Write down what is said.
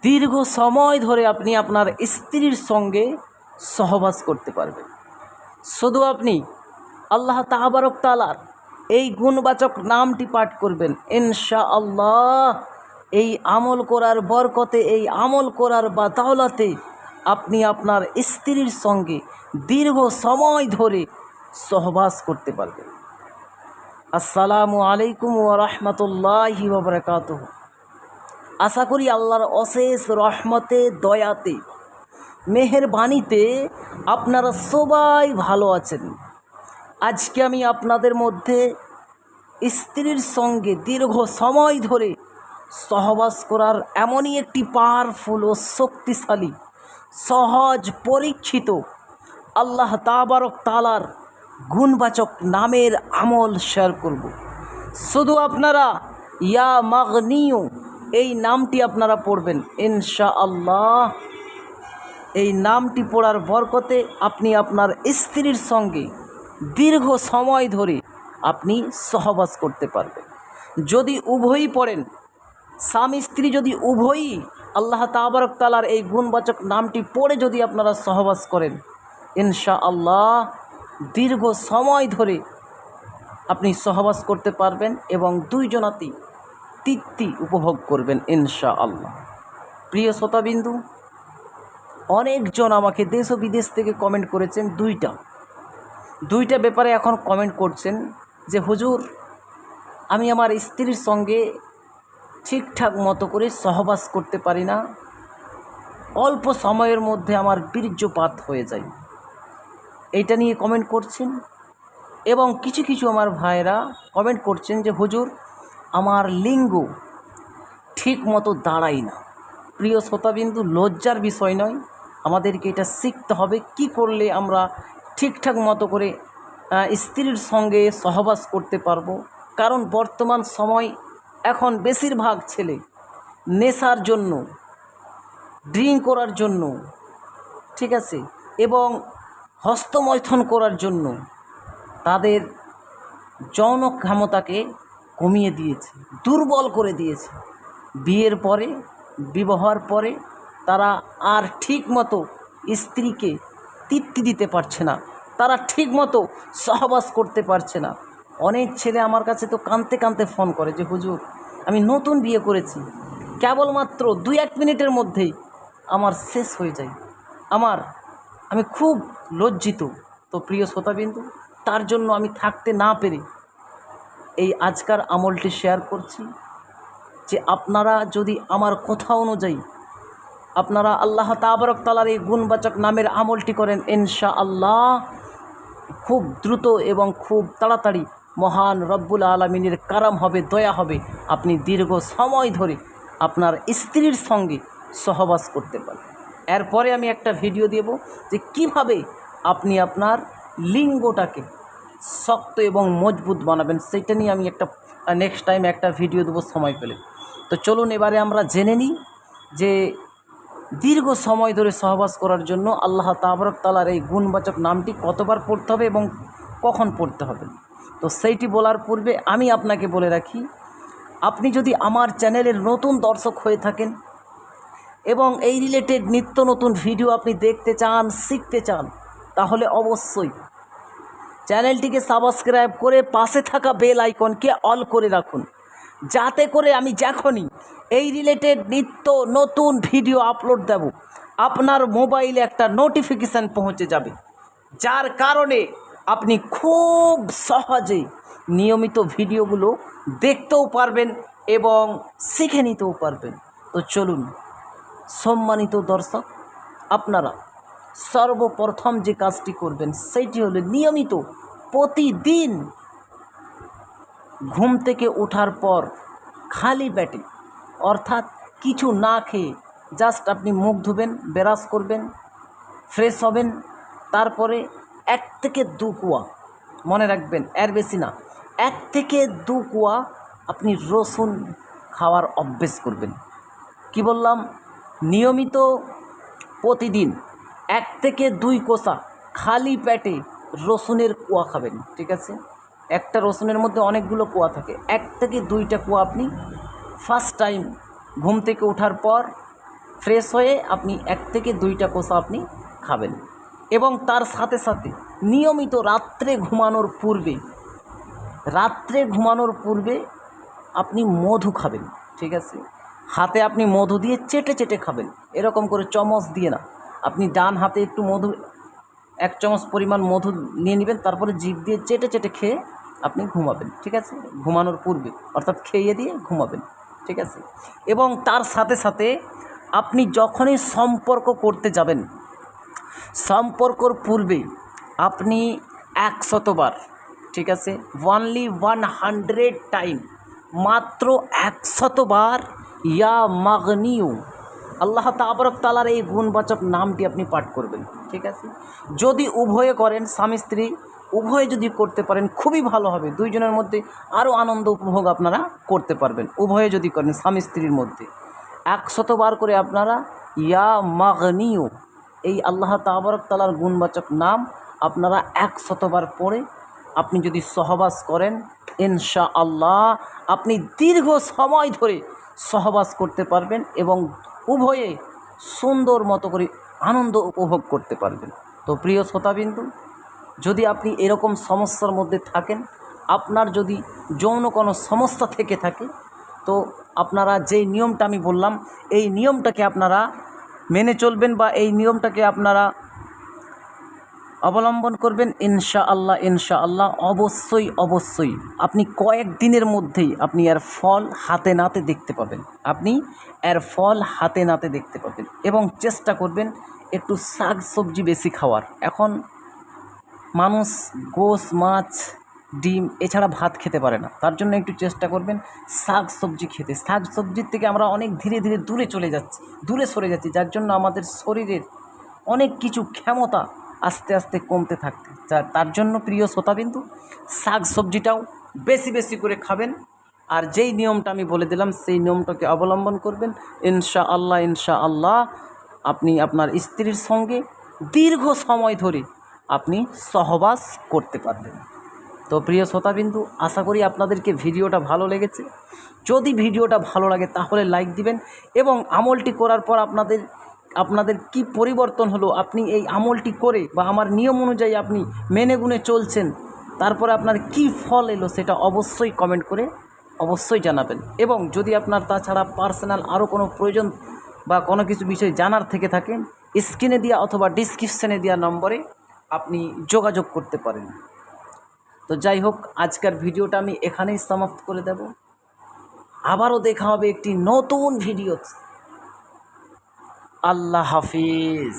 দীর্ঘ সময় ধরে আপনি আপনার স্ত্রীর সঙ্গে সহবাস করতে পারবেন। শুধু আপনি আল্লাহ তাহাবারক তালার এই গুণবাচক নামটি পাঠ করবেন। ইনশা আল্লাহ এই আমল করার বরকতে, এই আমল করার বা বাতাওলাতে আপনি আপনার স্ত্রীর সঙ্গে দীর্ঘ সময় ধরে সহবাস করতে পারবেন। আসসালামু আলাইকুম ওয়া বারাকাতুহু। আশা করি আল্লাহর অশেষ রহমতে, দয়াতে মেহেরবানিতে আপনারা সবাই ভালো আছেন। আজকে আমি আপনাদের মধ্যে স্ত্রীর সঙ্গে দীর্ঘ সময় ধরে সহবাস করার এমনই একটি পাওয়ারফুল ও শক্তিশালী, সহজ, পরীক্ষিত আল্লাহ তাবারক তালার গুণবাচক নামের আমল শেয়ার করব। শুধু আপনারা, ইয়া মাগনিউ এই নামটি আপনারা পড়বেন ইনশা আল্লাহ এই নামটি পড়ার বরকতে আপনি আপনার স্ত্রীর সঙ্গে দীর্ঘ সময় ধরে আপনি সহবাস করতে পারবেন। যদি উভয়ই পড়েন, স্বামী স্ত্রী যদি উভয়ই আল্লাহ তাবারক তালার এই গুণবাচক নামটি পড়ে যদি আপনারা সহবাস করেন ইনশা আল্লাহ দীর্ঘ সময় ধরে আপনি সহবাস করতে পারবেন এবং দুইজনাতেই তৃপ্তি উপভোগ করবেন ইনশা আল্লাহ প্রিয় শ্রোতাবিন্দু, অনেকজন আমাকে দেশ ও বিদেশ থেকে কমেন্ট করেছেন দুইটা। দুইটা ব্যাপারে এখন কমেন্ট করছেন যে, হুজুর, আমি আমার স্ত্রীর সঙ্গে ঠিকঠাক মতো করে সহবাস করতে পারি না। অল্প সময়ের মধ্যে আমার বীর্যপাত হয়ে যায়। এইটা নিয়ে কমেন্ট করছেন এবং কিছু কিছু আমার ভাইরা কমেন্ট করছেন যে, হুজুর আমার লিঙ্গ ঠিক মতো দাঁড়াই না। প্রিয় শ্রোতাবিন্দু, লজ্জার বিষয় নয়, আমাদেরকে এটা শিখতে হবে কি করলে আমরা ঠিকঠাক মতো করে স্ত্রীর সঙ্গে সহবাস করতে পারব। কারণ বর্তমান সময় এখন বেশিরভাগ ছেলে নেশার জন্য, ড্রিঙ্ক করার জন্য, ঠিক আছে, এবং হস্তমৈথন করার জন্য তাদের যৌন ক্ষমতাকে কমিয়ে দিয়েছে, দুর্বল করে দিয়েছে। বিয়ের পরে, বিবাহর পরে তারা আর ঠিক মতো স্ত্রীকে তৃপ্তি দিতে পারছে না। তারা ঠিক মতো সহবাস করতে পারছে না। অনেক ছেলে আমার কাছে তো কাঁদতে কাঁদতে ফোন করে যে, হুজুর, আমি নতুন বিয়ে করেছি। কেবলমাত্র দুই এক মিনিটের মধ্যেই আমার শেষ হয়ে যায়। আমার, আমি খুব লজ্জিত। তো প্রিয় শ্রোতাবিন্দু, তার জন্য আমি থাকতে না পেরে এই আজকার আমলটি শেয়ার করছি যে আপনারা যদি আমার কথা অনুযায়ী আপনারা আল্লাহ তাবারক তালার এই গুণবাচক নামের আমলটি করেন ইনশা আল্লাহ খুব দ্রুত এবং খুব তাড়াতাড়ি মহান রব্বুল আলমিনের কারাম হবে, দয়া হবে, আপনি দীর্ঘ সময় ধরে আপনার স্ত্রীর সঙ্গে সহবাস করতে পারেন। এরপরে আমি একটা ভিডিও দেব যে কীভাবে আপনি আপনার লিঙ্গটাকে শক্ত এবং মজবুত বানাবেন, সেটা নিয়ে আমি একটা নেক্সট টাইম একটা ভিডিও দেবো সময় পেলে। তো চলুন এবারে আমরা জেনে নিই যে দীর্ঘ সময় ধরে সহবাস করার জন্য আল্লাহ তাবরক তালার এই গুণবাচক নামটি কতবার পড়তে হবে এবং কখন পড়তে হবে? তো সেইটি বলার পূর্বে আমি আপনাকে বলে রাখি, আপনি যদি আমার চ্যানেলের নতুন দর্শক হয়ে থাকেন এবং এই রিলেটেড নিত্য নতুন ভিডিও আপনি দেখতে চান, শিখতে চান, তাহলে অবশ্যই চ্যানেলটিকে সাবস্ক্রাইব করে পাশে থাকা বেল আইকনকে অল করে রাখুন। যাতে করে আমি যখনই এই রিলেটেড নিত্য নতুন ভিডিও আপলোড দেব, আপনার মোবাইলে একটা নোটিফিকেশান পৌঁছে যাবে। যার কারণে আপনি খুব সহজে নিয়মিত ভিডিওগুলো দেখতেও পারবেন এবং শিখে নিতেও পারবেন। তো চলুন, সম্মানিত দর্শক, আপনারা সর্বপ্রথম যে কাজটি করবেন সেইটি হলো নিয়মিত প্রতিদিন ঘুম থেকে ওঠার পর খালি পেটে, অর্থাৎ কিছু না খেয়ে জাস্ট আপনি মুখ ধুবেন ব্রাশ করবেন ফ্রেশ হবেন, তারপরে এক থেকে দু কুয়া মনে রাখবেন, এর বেশি না, এক থেকে দু কুয়া আপনি রসুন খাওয়ার অভ্যেস করবেন। কি বললাম? নিয়মিত প্রতিদিন এক থেকে দুই কোষা খালি পেটে রসুনের কুয়া খাবেন, ঠিক আছে? একটা রসুনের মধ্যে অনেকগুলো কুয়া থাকে। এক থেকে দুইটা কুয়া আপনি ফার্স্ট টাইম ঘুম থেকে ওঠার পর ফ্রেশ হয়ে আপনি এক থেকে দুইটা কোষা আপনি খাবেন। এবং তার সাথে সাথে নিয়মিত রাত্রে ঘুমানোর পূর্বে, রাত্রে ঘুমানোর পূর্বে আপনি মধু খাবেন, ঠিক আছে? হাতে আপনি মধু দিয়ে চেটে চেটে খাবেন। এরকম করে চমচ দিয়ে না। আপনি ডান হাতে একটু মধু এক চামচ পরিমাণ মধু নিয়ে নেবেন, তারপরে জিভ দিয়ে চেটে চেটে খেয়ে আপনি ঘুমাবেন, ঠিক আছে? ঘুমানোর পূর্বে, অর্থাৎ খেয়ে দিয়ে ঘুমাবেন, ঠিক আছে? এবং তার সাথে সাথে আপনি যখনই সম্পর্ক করতে যাবেন, সম্পর্কর পূর্বে আপনি একশতবার, ঠিক আছে? ওয়ানলি ওয়ান হান্ড্রেড টাইম মাত্র একশতবার, ইয়া মাগনিউ আল্লাহ তাবরক তালার এই গুণবাচক নামটি আপনি পাঠ করবেন, ঠিক আছে? যদি উভয়ে করেন, স্বামী স্ত্রী উভয়ে যদি করতে পারেন, খুবই ভালো হবে। দুইজনের মধ্যে আরও আনন্দ উপভোগ আপনারা করতে পারবেন। উভয়ে যদি করেন, স্বামী স্ত্রীর মধ্যে। একশতবার করে আপনারা ইয়া মাগনিউ, এই আল্লাহ তাবরক তালার গুণবাচক নাম আপনারা একশতবার পড়ে আপনি যদি সহবাস করেন ইনশা আল্লাহ আপনি দীর্ঘ সময় ধরে সহবাস করতে পারবেন এবং উভয়ে সুন্দর মতো করে আনন্দ উপভোগ করতে পারবেন। তো প্রিয় শ্রোতাবিন্দু, যদি আপনি এরকম সমস্যার মধ্যে থাকেন, আপনার যদি যৌন কোনো সমস্যা থেকে থাকে, তো আপনারা যেই নিয়মটা আমি বললাম, এই নিয়মটাকে আপনারা মেনে চলবেন বা এই নিয়মটাকে আপনারা অবলম্বন করবেন ইনশা আল্লাহ ইনশা আল্লাহ অবশ্যই অবশ্যই। আপনি কয়েক দিনের মধ্যেই আপনি এর ফল হাতে নাতে দেখতে পাবেন। আপনি এর ফল হাতে নাতে দেখতে পাবেন এবং চেষ্টা করবেন একটু শাক সবজি বেশি খাওয়ার। এখন মানুষ গোস মাছ, ডিম এছাড়া ভাত খেতে পারে না। তার জন্য একটু চেষ্টা করবেন শাক সবজি খেতে। শাক সবজির থেকে আমরা অনেক ধীরে ধীরে দূরে চলে যাচ্ছি, দূরে সরে যাচ্ছি, যার জন্য আমাদের শরীরের অনেক কিছু ক্ষমতা আস্তে আস্তে কমতে থাকতে। তার জন্য প্রিয় শ্রোতা বিন্দু শাক সবজিটাও বেশি বেশি করে খাবেন। আর যেই নিয়মটা আমি বলে দিলাম, সেই নিয়মটাকে অবলম্বন করবেন। ইনশা আল্লাহ ইনশা আল্লাহ আপনি আপনার স্ত্রীর সঙ্গে দীর্ঘ সময় ধরে আপনি সহবাস করতে পারবেন। তো প্রিয় শ্রোতাবিন্দু, আশা করি আপনাদেরকে ভিডিওটা ভালো লেগেছে। যদি ভিডিওটা ভালো লাগে, তাহলে লাইক দিবেন এবং আমলটি করার পর আপনাদের আপনাদের কি পরিবর্তন হলো? আপনি এই আমলটি করে বা আমার নিয়ম অনুযায়ী আপনি মেনে গুনে চলছেন, তারপরে আপনার কি ফল এলো সেটা অবশ্যই কমেন্ট করে অবশ্যই জানাবেন। এবং যদি আপনার তাছাড়া পার্সোনাল আরও কোনো প্রয়োজন বা কোনো কিছু বিষয় জানার থেকে থাকে স্ক্রিনে দেওয়া অথবা ডিসক্রিপশানে দেওয়া নম্বরে আপনি যোগাযোগ করতে পারেন। তো যাই হোক, আজকের ভিডিওটা আমি এখানেই সমাপ্ত করে দেব। আবারও দেখা হবে একটি নতুন ভিডিও আল্লাহ হাফিজ।